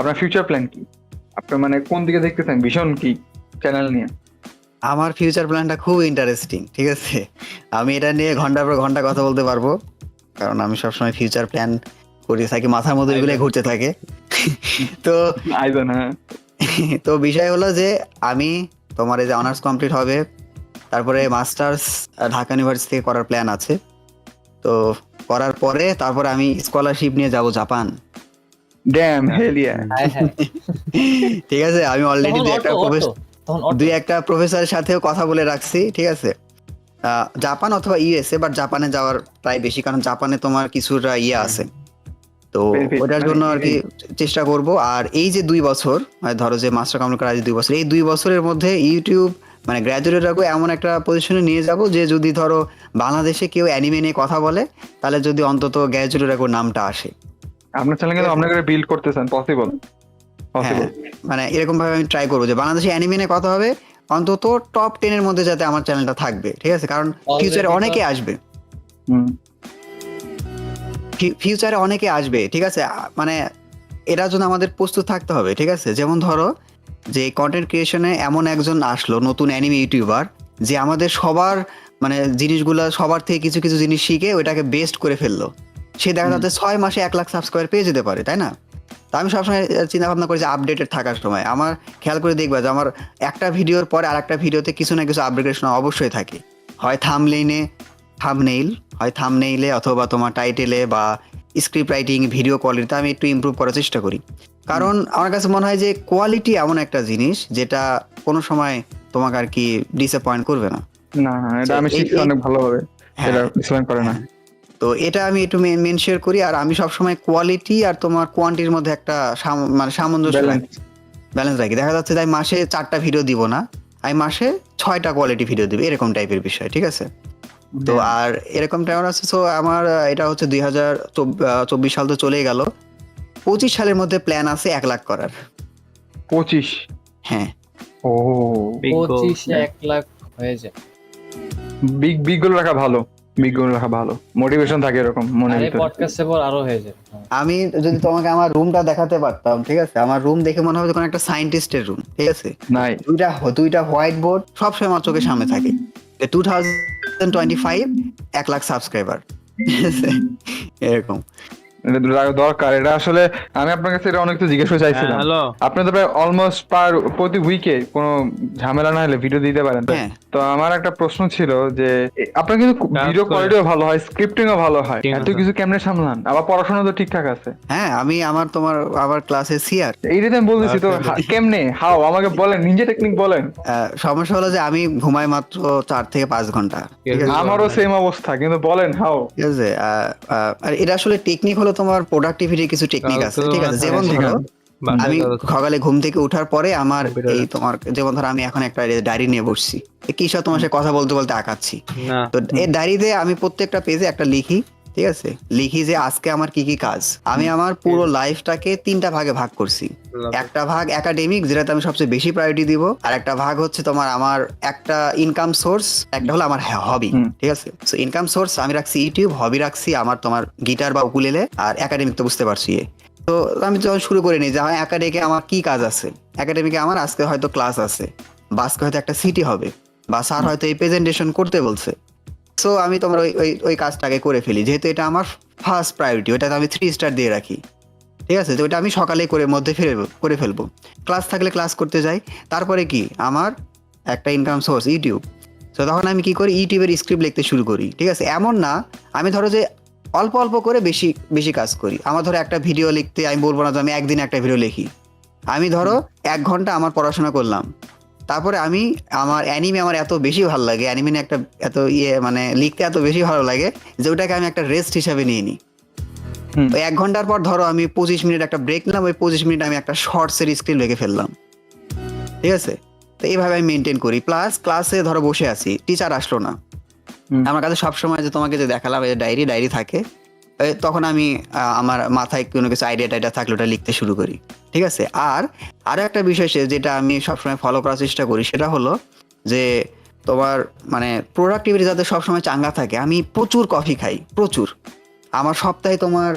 আপনার future plan কি? আপনার মানে কোন দিকে দেখতেছেন? ভীষণ কি? চ্যানেল নিয়ে? আমার ফিউচার প্ল্যানটা খুব ইন্টারেস্টিং ঠিক আছে? আমি এটা নিয়ে ঘণ্টার পর ঘণ্টা কথা বলতে পারব কারণ আমি সবসময় ফিউচার প্ল্যান করি থাকি মাথার মধ্যে এগুলো ঘুরতে থাকে। তো হ্যাঁ। তো বিষয় হলো যে আমি তোমার এই যে অনার্স কমপ্লিট হবে তারপরে মাস্টার্স ঢাকা ইউনিভার্সিটি থেকে করার প্ল্যান আছে। তো করার পরে তারপরে আমি স্কলারশিপ নিয়ে যাব জাপান ড্যাম হেলিয়া হ্যাঁ হ্যাঁ। ঠিক আছে আমি অলরেডি দুই একটা। দুই একটা প্রফেসরের সাথেও কথা বলে রাখছি ঠিক আছে? আহ, জাপান অথবা ইউএসএ বাট জাপানে যাওয়ার প্রায় বেশি কারণ জাপানে তোমার কিছুটা ইয়ে আছে। তো ওটার জন্য আর কি চেষ্টা করব। আর এই যে দুই বছর মানে ধরো যে মাস্টার কমপ্লিট করার যে দুই বছর এই দুই বছরের মধ্যে ইউটিউব মানে গ্র্যাজুয়েটরাকে এমন একটা পজিশনে নিয়ে যাব যে যদি ধরো বাংলাদেশে কেউ অ্যানিমে নিয়ে কথা বলে তাহলে যদি অন্তত গ্র্যাজুয়েটরাকে নামটা আসে। আপনার চ্যানেল কিন্তু আপনাকে বিল্ড করতেছেন পসিবল পসিবল হ্যাঁ মানে এরকম ভাবে আমি ট্রাই করব যে বাংলাদেশে অ্যানিমে নিয়ে কথা হবে অন্তত টপ টেনের মধ্যে যাতে আমার চ্যানেলটা থাকবে ঠিক আছে? কারণ ফিউচারে অনেকে আসবে। ফিউচারে অনেকে আসবে ঠিক আছে? মানে এটার জন্য আমাদের প্রস্তুত থাকতে হবে ঠিক আছে? যেমন ধরো যে কন্টেন্ট ক্রিয়েশনে এমন একজন আসলো নতুন অ্যানিমে ইউটিউবার যে আমাদের সবার মানে জিনিসগুলো সবার থেকে কিছু কিছু জিনিস শিখে ওইটাকে বেস্ট করে ফেলল। সে দেখা যাচ্ছে ছয় মাসে এক লাখ সাবস্ক্রাইবার পেয়ে যেতে পারে তাই না? তো আমি সবসময় চিন্তা ভাবনা করি যে আপডেটেড থাকার সময়। আমার খেয়াল করে দেখবা যে আমার একটা ভিডিওর পরে আরেকটা ভিডিওতে কিছু না কিছু আপডেটেশন অবশ্যই থাকে। হয় থামলেইনে থামনেইল হয় থামনেইলে অথবা তোমার টাইটেলে বা স্ক্রিপ্ট রাইটিং ভিডিও কোয়ালিটিতে আমি একটু ইমপ্রুভ করার চেষ্টা করি। কারণ আমার কাছে মনে হয় যে কোয়ালিটি এমন একটা জিনিস যেটা কোনো সময় তোমাকে আর কি ডিসঅ্যাপয়েন্ট করবে না। না এটা আমি শিখছি অনেক ভালোভাবে। হ্যাঁ। এটা করে না। তো এটা আমি একটু মেনশিওর করি আর আমি সবসময় কোয়ালিটি আর তোমার কোয়ান্টিটির মধ্যে একটা মানে সামঞ্জস্য ব্যালেন্স রাখি। ব্যালেন্স রাখি। দেখা যাচ্ছে যে আমি মাসে চারটা ভিডিও দিব না আমি মাসে ছয়টা কোয়ালিটি ভিডিও দিব এরকম টাইপের বিষয় ঠিক আছে? তো আর এরকম টাইম আছে সো আমার এটা হচ্ছে দুই হাজার চব্বিশ সাল তো চলেই গেল। পঁচিশ সালের মধ্যে প্ল্যান আছে এক লাখ করার। পঁচিশ? হ্যাঁ। ও. পঁচিশে এক লাখ হয়ে যায়। বিগ বিগ গোল রাখা ভালো। গোল রাখা ভালো। মোটিভেশন থাকে এরকম মনে হয় পডকাস্টে পর আরও হয়ে যায়। আমি যদি তোমাকে আমার রুমটা দেখাতে পারতাম ঠিক আছে? আমার রুম দেখে মনে হবে যে কোনো একটা সায়েন্টিস্টের রুম ঠিক আছে? নাই দুইটা দুইটা হোয়াইট বোর্ড সব সময় আমার চোখের সামনে থাকে। টু থাউজেন্ড টোয়েন্টি ফাইভ এক লাখ সাবস্ক্রাইবার এরকম আছে? দর- দরকার। এটা আসলে আমি আপনার কাছে এটা অনেক কিছু জিজ্ঞেস করে চাইছিলাম। আপনি তো প্রায় অলমোস্ট পার প্রতি উইকে কোনো ঝামেলা না হলে ভিডিও দিতে পারেন। তো? হ্যাঁ। আমার একটা প্রশ্ন ছিল যে আপনার কিন্তু ভিডিও কোয়ালিটিও ভালো হয় স্ক্রিপ্টিংও ভালো হয়। এত কিছু কেমনে সামলান? আবার পড়াশোনা তো ঠিকঠাক আছে। হ্যাঁ আমি আমার তোমার আবার ক্লাসে সিআর এইটাতে আমি বলতেছি তো আচ্ছা। কেমনে? হাও আমাকে বলেন নিজে টেকনিক বলেন। সমস্যা হলো যে আমি ঘুমাই মাত্র চার থেকে পাঁচ ঘণ্টা। আমারও সেম অবস্থা কিন্তু বলেন হাও ঠিক আছে। আর এটা আসলে টেকনিক হলো তোমার প্রোডাক্টিভিটির কিছু টেকনিক আছে ঠিক আছে? যেমন ধরো আমি সকালে ঘুম থেকে উঠার পরে আমার এই তোমার যেমন ধরো আমি এখন একটা ডায়েরি নিয়ে বসছি। কি সব তোমার সাথে কথা বলতে বলতে আঁকাচ্ছি। তো এই ডায়েরিতে আমি প্রত্যেকটা পেজে একটা লিখি। ঠিক আছে? লিখি যে আজকে আমার কি কি কাজ। আমি আমার পুরো লাইফটাকে তিনটা ভাগে ভাগ করছি। একটা ভাগ একাডেমিক যেটাতে আমি সবচেয়ে বেশি প্রায়োরিটি দিব আর একটা ভাগ হচ্ছে তোমার আমার একটা ইনকাম সোর্স একটা হলো আমার হবি ঠিক আছে? সো ইনকাম সোর্স আমি রাখছি ইউটিউব হবি রাখছি আমার তোমার গিটার বা উকুলেলে আর একাডেমিক তো বুঝতে পারছি তো আমি যখন শুরু করে নিই যে হ্যাঁ একাডেমিকে আমার কি কাজ আছে? একাডেমিকে আমার আজকে হয়তো ক্লাস আছে বা আজকে হয়তো একটা সিটি হবে বা স্যার হয়তো এই প্রেজেন্টেশন করতে বলছে। সো আমি তোমার ওই ওই ওই কাজটাকে করে ফেলি। যেহেতু এটা আমার ফার্স্ট প্রায়োরিটি ওটাতে আমি থ্রি স্টার দিয়ে রাখি। ঠিক আছে? তো ওটা আমি সকালে করে মধ্যে ফিরে করে ফেলব। ক্লাস থাকলে ক্লাস করতে যাই। তারপরে কি? আমার একটা ইনকাম সোর্স ইউটিউব তো তখন আমি কি করি? ইউটিউবের স্ক্রিপ্ট লিখতে শুরু করি। ঠিক আছে? এমন না, আমি ধরো যে অল্প অল্প করে বেশি বেশি কাজ করি। আমার ধরো একটা ভিডিও লিখতে, আমি বলব না যে আমি একদিন একটা ভিডিও লিখি। আমি ধরো এক ঘণ্টা আমার পড়াশোনা করলাম। তারপরে আমি আমার অ্যানিমে আমার এত বেশি ভালো লাগে। অ্যানিমে একটা এত ইয়ে মানে লিখতে এত বেশি ভালো লাগে যে ওটাকে আমি একটা রেস্ট হিসাবে নিয়ে নিই এক ঘণ্টার পর ধরো আমি পঁচিশ মিনিট একটা ব্রেক নিলাম ওই পঁচিশ মিনিট আমি একটা শর্টসের স্ক্রিন রেখে ফেললাম। ঠিক আছে? তো এইভাবে আমি মেনটেন করি। প্লাস ক্লাসে ধরো বসে আছি টিচার আসলো না। আমার কাছে সবসময় যে তোমাকে যে দেখালাম এই ডায়েরি ডায়েরি থাকে। তখন আমি আমার মাথায় কোনো কিছু আইডিয়া টাইডিয়া থাকলে ওটা লিখতে শুরু করি। ঠিক আছে? আর আরও একটা বিষয় যেটা আমি সবসময় ফলো করার চেষ্টা করি, সেটা হলো যে, তোমার মানে প্রোডাক্টিভিটি যাতে সবসময় চাঙ্গা থাকে, আমি প্রচুর কফি খাই, প্রচুর। আমার সপ্তাহে তোমার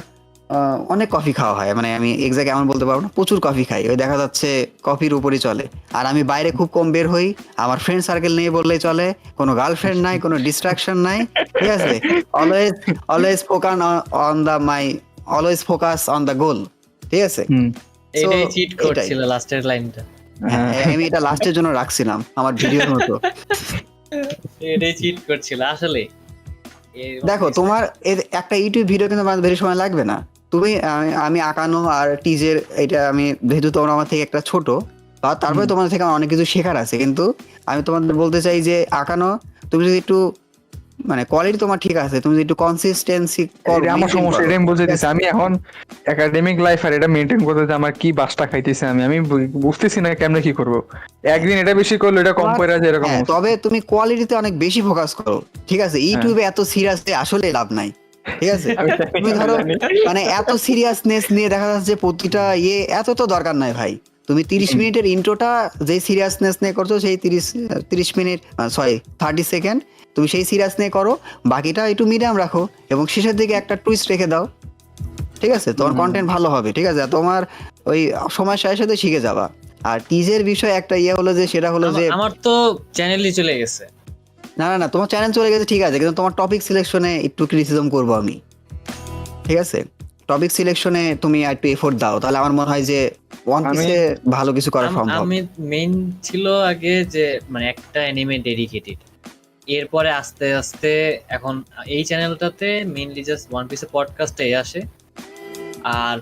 অনেক কফি খাওয়া হয়। মানে আমি এক্সাক্ট এমন বলতে পারব না প্রচুর কফি খাই। ওই দেখা যাচ্ছে কফির উপরই চলে। আর আমি বাইরে খুব কম বের হই আমার ফ্রেন্ড সার্কেল নেই বললেই চলে কোনো গার্লফ্রেন্ড নাই কোনো ডিস্ট্রাকশন নাই ঠিক আছে? Always always focus on the my always focus on the goal ঠিক আছে? এটাই চিট করছিল লাস্টের লাইনটা হ্যাঁ, আমি এটা লাস্টের জন্য রাখছিলাম আমার ভিডিওর মতো। এটাই চিট করছিল আসলে দেখো তোমার একটা ইউটিউব ভিডিও কিন্তু বানাতে বেশি সময় লাগবে না। তুমি আমি- আঁকানো আর টিজের এটা আমি যেহেতু তোমরা আমার থেকে একটা ছোট বা তারপরে তোমাদের থেকে আমার অনেক কিছু শেখার আছে কিন্তু আমি তোমাদের বলতে চাই যে আঁকানো তুমি যদি একটু মানে কোয়ালিটি তোমার ঠিক আছে তুমি যদি একটু কনসিস্টেন্সি এটা আমার সমস্যা এটা আমি বলতে দিচ্ছি আমি এখন একাডেমিক লাইফ আর এটা মেনটেন করতে যে আমার কি বাসটা খাইতেছে আমি আমি বুঝতেছি না কেমনে কি করব। একদিন এটা বেশি করল এটা কম করে আছে এরকম হ্যাঁ তবে তুমি কোয়ালিটিতে অনেক বেশি ফোকাস করো ঠিক আছে? ইউটিউবে এত সিরিয়াসলি আসলে লাভ নাই। ঠিক আছে? তুমি ধরো মানে এত সিরিয়াসনেস নিয়ে দেখা যাচ্ছে যে প্রতিটা ইয়ে এত তো দরকার নাই ভাই। তুমি তিরিশ মিনিটের ইন্ট্রোটা যে সিরিয়াসনেস নিয়ে করছ সেই তিরিশ তিরিশ মিনিট সরি থার্টি সেকেন্ড তুমি সেই সিরিয়াস নিয়ে করো বাকিটা একটু মিডিয়াম রাখো এবং শেষের দিকে একটা টুইস্ট রেখে দাও। ঠিক আছে? তোমার কন্টেন্ট ভালো হবে ঠিক আছে? তোমার ওই সময়ের সাথে সাথে শিখে যাবা। আর টিজের বিষয় একটা ইয়ে হলো যে সেটা হলো যে আমার তো চ্যানেলই চলে গেছে। না না না তোমার চ্যানেল চলে গেছে ঠিক আছে কিন্তু তোমার টপিক সিলেকশনে একটু ক্রিটিসিজম করব আমি। ঠিক আছে? টপিক সিলেকশনে তুমি একটু এফোর্ট দাও তাহলে আমার মনে হয় যে ওয়ান পিসে ভালো কিছু করা সম্ভব। আমি মেইন ছিল আগে যে মানে একটা অ্যানিমে ডেডিকেটেড এরপরে আস্তে আস্তে এখন এই চ্যানেলটাতে মেইনলি জাস্ট ওয়ান পিসের পডকাস্টে আসে। আর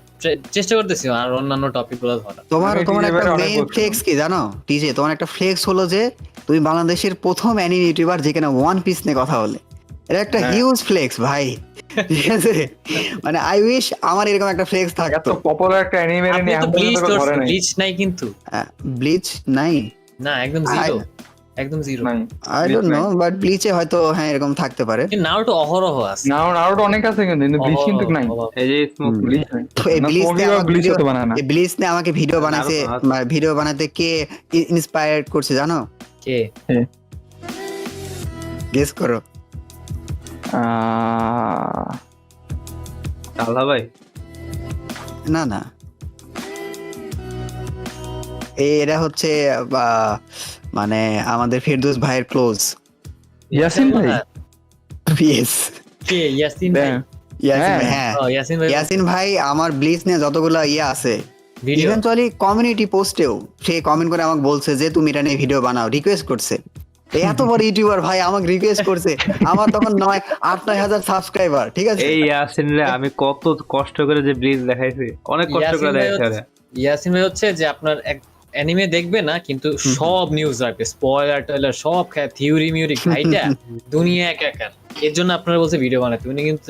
চেষ্টা করতেছি আর অন্যান্য টপিকগুলো ধরা তোমার তোমার একটা মেইন ফ্লেক্স কি জানো? টিজে তোমার একটা ফ্লেক্স হলো যে তুমি বাংলাদেশের প্রথম অ্যানিমে ইউটিউবার যেখানে ওয়ান পিস নিয়ে কথা বলে। এটা একটা হ্যাঁ। হিউজ ফ্লেক্স ভাই। ঠিক আছে? মানে আই উইশ আমার এরকম একটা ফ্লেক্স এত থাকতো। পপুলার একটা অ্যানিমে নিয়ে তো ব্লিচ নাই। কিন্তু। ব্লিচ নাই। না একদম জিরো একদম জিরো নাই। আই ডোন্ট নো বাট ব্লিচে হয়তো হ্যাঁ এরকম থাকতে পারে। নাও তো অহরহ আছে। না আরও তো অনেক আছে কিন্তু ব্লিচ কিন্তু নাই। এই যে স্মোক ব্লিচ তো এই না, ব্লিচ Smokey নিয়ে বা আমাকে Bleach video- হতে এই ব্লিচ নিয়ে আমাকে ভিডিও মানে ভিডিও বানাতে কে ইন্সপায়ার করছে জানো? কে? গেস করো। আল্লাহ ভাই। না না। এটা হচ্ছে মানে আমাদের ফেরদৌস ভাইয়ের ক্লোজ ইয়াসিন ভাই? ইয়েস কে? ইয়াসিন ভাই? হ্যাঁ। ইয়াসিন ভাই, হ্যাঁ। হ্যাঁ ইয়াসিন ভাই ইয়াসিন ভাই আমার ব্লিচ নিয়ে যতগুলো ইয়ে আছে ভিডিও ইভেনচুয়ালি কমিউনিটি পোস্টেও সে কমেন্ট করে আমাকে বলছে যে তুমি এটা নিয়ে ভিডিও বানাও। রিকোয়েস্ট করছে। তো এত বড় ইউটিউবার ভাই আমাকে রিকোয়েস্ট করছে। আমার তখন নয় আট নয় হাজার সাবস্ক্রাইবার ঠিক আছে? এই ইয়াসিন রে আমি কত কষ্ট করে যে ব্রিজ দেখাইছি। অনেক কষ্ট করে দেখাইছি ইয়াসিন ভাই হচ্ছে যে আপনার এক অ্যানিমে দেখবে না কিন্তু সব নিউজ রাখবে স্পয়লার টয়লার সব থিওরি মিউরি খাইটা দুনিয়া একাকার এর জন্য আপনারা বলছে ভিডিও বানাতে উনি কিন্তু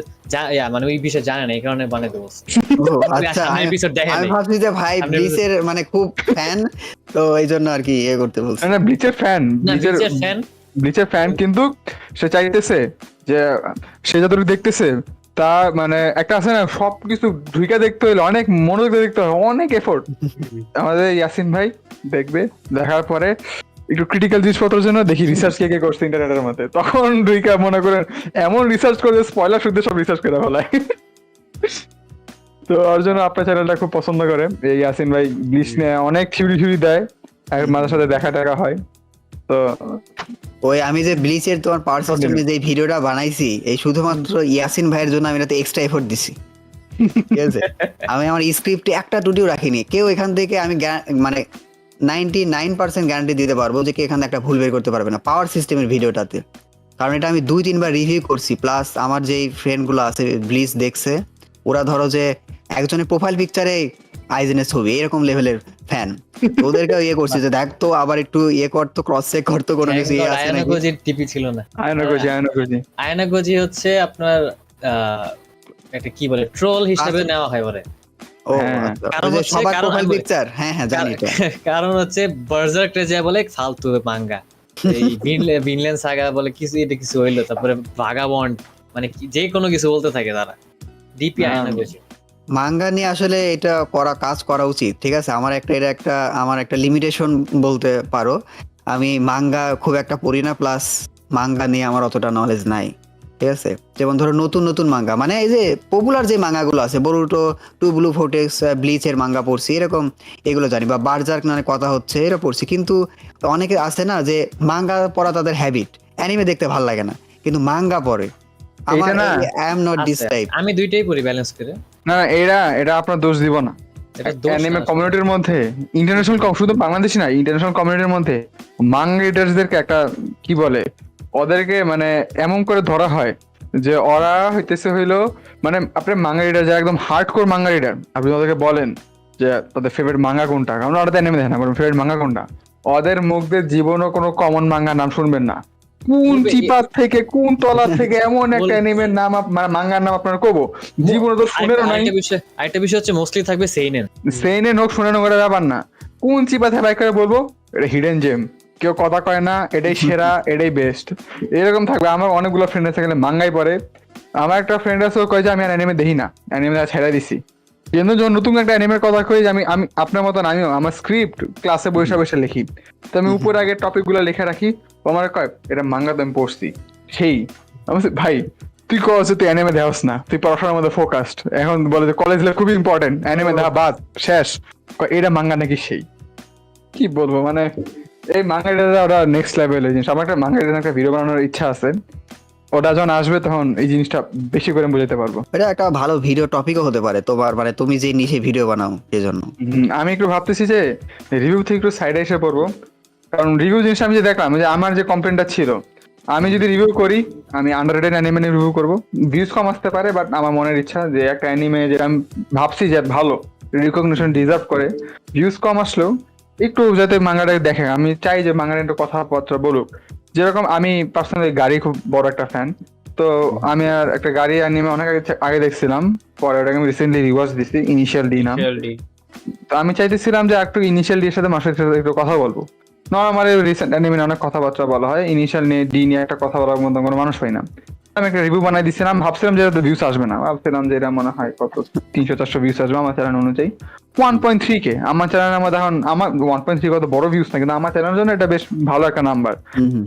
মানে ওই বিষয়ে জানে না এই কারণে বানাতে বলছে আচ্ছা আমি- দেখে ভাবছি যে ভাই ব্লিচের মানে খুব ফ্যান তো এই জন্য আর কি ইয়ে করতে বলছে। না ব্লিচের ফ্যান ব্লিচের ফ্যান ব্লিচের ফ্যান কিন্তু সে চাইতেছে যে সে যতটুকু দেখতেছে তা মানে একটা আছে না সব কিছু ঢুকে দেখতে হইলে, অনেক মনোযোগ দেখতে হয় অনেক এফোর্ট আমাদের ইয়াসিন ভাই দেখবে, দেখার পরে একটু ক্রিটিক্যাল জিনিসপত্রের জন্য দেখি রিসার্চ কে কে করছে ইন্টারনেটের মধ্যে। তখন ঢুইকা মনে করেন, এমন রিসার্চ করে স্পয়লার শুদ্ধ সব রিসার্চ করে ফেলায়। তো ওর জন্য আপনার চ্যানেলটা খুব পছন্দ করে। এই ইয়াসিন ভাই ব্লিচ নিয়ে অনেক থিউরি থিউরি দেয়, আর মাঝে সাথে দেখা টাকা হয়। তো ওই আমি যে ব্লিচের তোমার পাওয়ার সিস্টেমে যে ভিডিওটা বানাইছি এই শুধুমাত্র ইয়াসিন ভাইয়ের জন্য আমি এটাতে এক্সট্রা এফোর্ট দিছি। ঠিক আছে? আমি আমার স্ক্রিপ্টে একটা টুটিও রাখিনি। কেউ এখান থেকে আমি মানে নাইনটি নাইন পার্সেন্ট গ্যারান্টি দিতে পারব যে কেউ এখান একটা ভুল বের করতে পারবে না পাওয়ার সিস্টেমের ভিডিওটাতে। কারণ এটা আমি দুই তিনবার রিভিউ করছি প্লাস আমার যেই ফ্রেন্ডগুলো আছে ব্লিচ দেখছে ওরা ধরো যে একজনের প্রোফাইল পিকচারে আইজেনের ছবি এরকম লেভেলের ফ্যান ওদেরকে ইয়ে করছে যে দেখ তো আবার একটু ইয়ে করতো ক্রস চেক করতো কোনো কিছু ইয়ে আছে আয়না নাকি? গজির টিপি ছিল না। আয়না গজি আয়না গজি। আয়না গজি হচ্ছে আপনার একটা কি বলে ট্রোল হিসেবে আচ্ছা। নেওয়া হয় বলে ও হ্যাঁ। আচ্ছা। কারণ হচ্ছে- সবার কারণ প্রোফাইল পিকচার হ্যাঁ হ্যাঁ জানি এটা কারণ হচ্ছে বার্জার্কটা যা বলে ফালতু মাঙ্গা এই ভিনল্যান্ড সাগা বলে কিছু এটা কিছু হইল তারপরে ভাগাবন্ড মানে যে কোনো কিছু বলতে থাকে তারা। ডিপি হ্যাঁ। মাঙ্গা নিয়ে আসলে এটা করা কাজ করা উচিত ঠিক আছে? আমার একটা এটা একটা আমার একটা লিমিটেশন বলতে পারো। আমি মাঙ্গা খুব একটা পড়ি না প্লাস মাঙ্গা নিয়ে আমার অতটা নলেজ নাই ঠিক আছে? যেমন ধরো নতুন নতুন মাঙ্গা মানে এই যে পপুলার যে মাঙ্গাগুলো আছে বরুটো টু ব্লু ফোটেক্স ব্লিচের মাঙ্গা পড়ছি এরকম এগুলো জানি বা বার্জার্ক নামে কথা হচ্ছে এরা পড়ছি কিন্তু অনেকে আছে না যে মাঙ্গা পড়া তাদের হ্যাবিট অ্যানিমে দেখতে ভালো লাগে না কিন্তু মাঙ্গা পড়ে। আমার এইটা I am not this type আমি দুইটাই পড়ি ব্যালেন্স করে। না না, এরা এটা আপনার দোষ দিব না। অ্যানিমে কমিউনিটির মধ্যে ইন্টারন্যাশনাল শুধু বাংলাদেশি না ইন্টারন্যাশনাল কমিউনিটির মধ্যে মাং রিডার্সদেরকে একটা কি বলে ওদেরকে মানে এমন করে ধরা হয় যে ওরা হইতেছে হইল মানে আপনি মাঙ্গা রিডার যারা একদম হার্ড কোর মাঙ্গা রিডার আপনি ওদেরকে বলেন যে তাদের ফেভারিট মাঙ্গা কোনটা? কারণ ওরা তো এনিমে দেখে না ফেভারিট মাঙ্গা কোনটা? ওদের মুখ দিয়ে জীবনও কোনো কমন মাঙ্গা নাম শুনবেন না। কোন চিপার থেকে কোন তলা থেকে এমন একটা। অ্যানিমের নাম মাঙ্গার নাম আপনার কবো জীবনে তো শুনেরও নাই। আরেকটা বিষয় হচ্ছে মোস্টলি থাকবে সেইনেন সেইনে নোক শুনে নোকের ব্যাপার না। কোন চিপা থেকে করে বলব? এটা হিডেন জেম কেউ কথা কয় না এটাই সেরা এটাই বেস্ট এরকম থাকবে। আমার অনেকগুলো ফ্রেন্ড আছে গেলে মাঙ্গাই পড়ে। আমার একটা ফ্রেন্ড আছে ও কয় যে আমি আর অ্যানিমে দেখি না। অ্যানিমে ছেড়ে দিছি। কিন্তু যখন নতুন একটা অ্যানিমের কথা কই যে আমি আমি, আপনার মতন আমিও, আমার স্ক্রিপ্ট ক্লাসে বসে বসে লিখি। তো আমি উপরে আগে টপিকগুলো লিখে রাখি। ও আমার কয়, এটা মাঙ্গা তো আমি পড়ছি। সেই। আমি ভাই, তুই কস তুই অ্যানিমে দেখাস না, তুই পড়াশোনার মধ্যে ফোকাসড এখন বলে যে কলেজ লাইফ খুবই ইম্পর্টেন্ট অ্যানিমে দেখা বাদ, শেষ। এটা মাঙ্গা নাকি সেই? কি বলব মানে এই মাঙ্গাটা ওরা নেক্সট লেভেলের জিনিস। আমার একটা মাঙ্গা একটা ভিডিও বানানোর ইচ্ছা আছে। ওটা যখন আসবে তখন এই জিনিসটা বেশি করে বুঝাতে পারব। এটা একটা ভালো ভিডিও টপিকও হতে পারে তোমার মানে তুমি যে নিচে ভিডিও বানাও সেজন্য। আমি একটু ভাবতেছি যে রিভিউ থেকে একটু সাইডে এসে পড়ব। কারণ রিভিউ জিনিসটা আমি যে দেখলাম যে আমার যে কমপ্লেনটা ছিল আমি যদি রিভিউ করি আমি আন্ডাররেটেড অ্যানিমে রিভিউ করব। ভিউজ কম আসতে পারে বাট আমার মনের ইচ্ছা যে একটা অ্যানিমে যেটা আমি ভাবছি যে ভালো রিকগনিশন ডিজার্ভ করে ভিউজ কম আসলেও একটু যাতে মাঙ্গাটাকে দেখে আমি চাই যে মাঙ্গাটা একটু কথাবার্তা বলুক। যেরকম আমি পার্সোনালি গাড়ি খুব বড় একটা ফ্যান তো আমি আর একটা গাড়ি অ্যানিমে অনেক আগে আগে দেখছিলাম পরে ওটাকে আমি রিসেন্টলি রিওয়াজ দিছি ইনিশিয়াল ডি নাম। তো আমি চাইতেছিলাম যে একটু ইনিশিয়াল ডি এর সাথে মাসের সাথে একটু কথা বলব। নর্মালি রিসেন্ট অ্যানিমে অনেক কথাবার্তা বলা হয়। ইনিশিয়াল নিয়ে ডি নিয়ে একটা কথা বলার মতো কোনো মানুষ পাই না। আমি একটা রিভিউ বানাই দিছিলাম ভাবছিলাম যে ভিউস আসবে না। ভাবছিলাম যে এটা মনে হয় কত তিনশো চারশো ভিউস আসবে আমার চ্যানেল অনুযায়ী। ওয়ান পয়েন্ট থ্রি কে আমার চ্যানেলের মধ্যে এখন আমার ওয়ান পয়েন্ট থ্রি কত বড় ভিউস না কিন্তু আমার চ্যানেলের জন্য এটা বেশ ভালো একটা নাম্বার।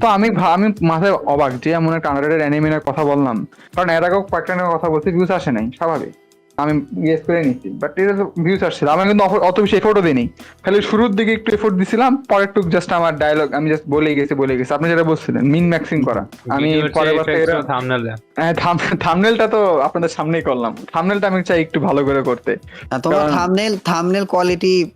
তো আমি আমি মাথায় অবাক যে এমন একটা আন্ডারেটেড অ্যানিমের কথা বললাম। কারণ এর আগেও কয়েকটা কথা বলছি ভিউস আসে নাই স্বাভাবিক। আমি গেস করে নিচ্ছি বাট এটা তো ভিউস আসছিল। আমি কিন্তু অত- বেশি এফোর্টও দিইনি। খালি শুরুর দিকে একটু এফোর্ট দিছিলাম পরের টুক জাস্ট আমার ডায়লগ আমি জাস্ট বলে গেছি বলে গেছি। আপনি যেটা বলছিলেন মিন ম্যাক্সিং করা। আমি হ্যাঁ থামনেলটা তো আপনাদের সামনেই করলাম। থামনেলটা আমি চাই একটু ভালো করে করতে। তোমার থামনেল থামনেল কোয়ালিটি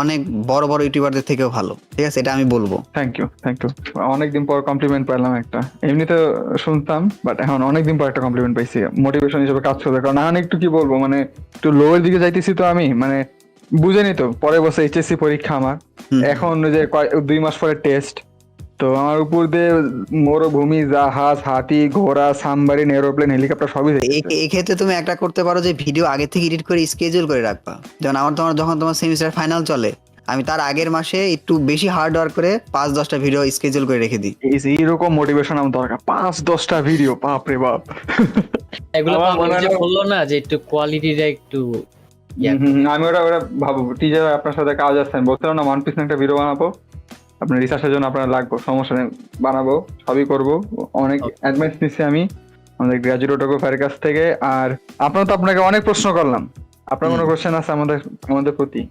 অনেক বড় বড় ইউটিউবারদের থেকেও ভালো। ঠিক আছে? এটা আমি বলব। থ্যাংক ইউ থ্যাংক ইউ অনেকদিন পর কমপ্লিমেন্ট পাইলাম একটা। এমনিতে শুনতাম বাট এখন অনেকদিন পর একটা কমপ্লিমেন্ট পাইছি। মোটিভেশন হিসেবে কাজ করবে। কারণ এখন একটু কি বলব মানে একটু লোয়ের দিকে যাইতেছি তো আমি মানে বুঝেনি তো পরের বছর এইচএসসি পরীক্ষা আমার। এখন যে দুই মাস পরে টেস্ট তো আমার উপর দিয়ে মরুভূমি জাহাজ হাতি ঘোড়া সামবারিন এরোপ্লেন হেলিকপ্টার সবই। এক্ষেত্রে তুমি একটা করতে পারো যে ভিডিও আগে থেকে এডিট করে স্কেজুল করে রাখবা। যেমন আমার তোমার যখন তোমার সেমিস্টার ফাইনাল চলে আমি তার আগের মাসে একটু বেশি হার্ড ওয়ার্ক করে পাঁচ দশটা ভিডিও স্কেজুল করে রেখে দিই। এই যে এইরকম মোটিভেশন আমার দরকার। পাঁচ দশটা ভিডিও বাপ রে বাপ। এগুলো বলল না যে একটু কোয়ালিটিটা একটু আমি ওটা ওরা ভাবো টিচার আপনার সাথে কাজ আমি বলছিলাম না ওয়ান পিস একটা ভিডিও বানাবো। আপনার রিসার্চের জন্য আপনার লাগবে সমস্যা নেই বানাবো সবই করব। অনেক. অ্যাডভাইস নিচ্ছি আমি আমাদের গ্রাজুয়েট গ্রাজুয়েটকের কাছ থেকে। আর আপনার তো আপনাকে অনেক প্রশ্ন করলাম। আপনার কোনো কোশ্চেন আছে আমাদের আমাদের প্রতি?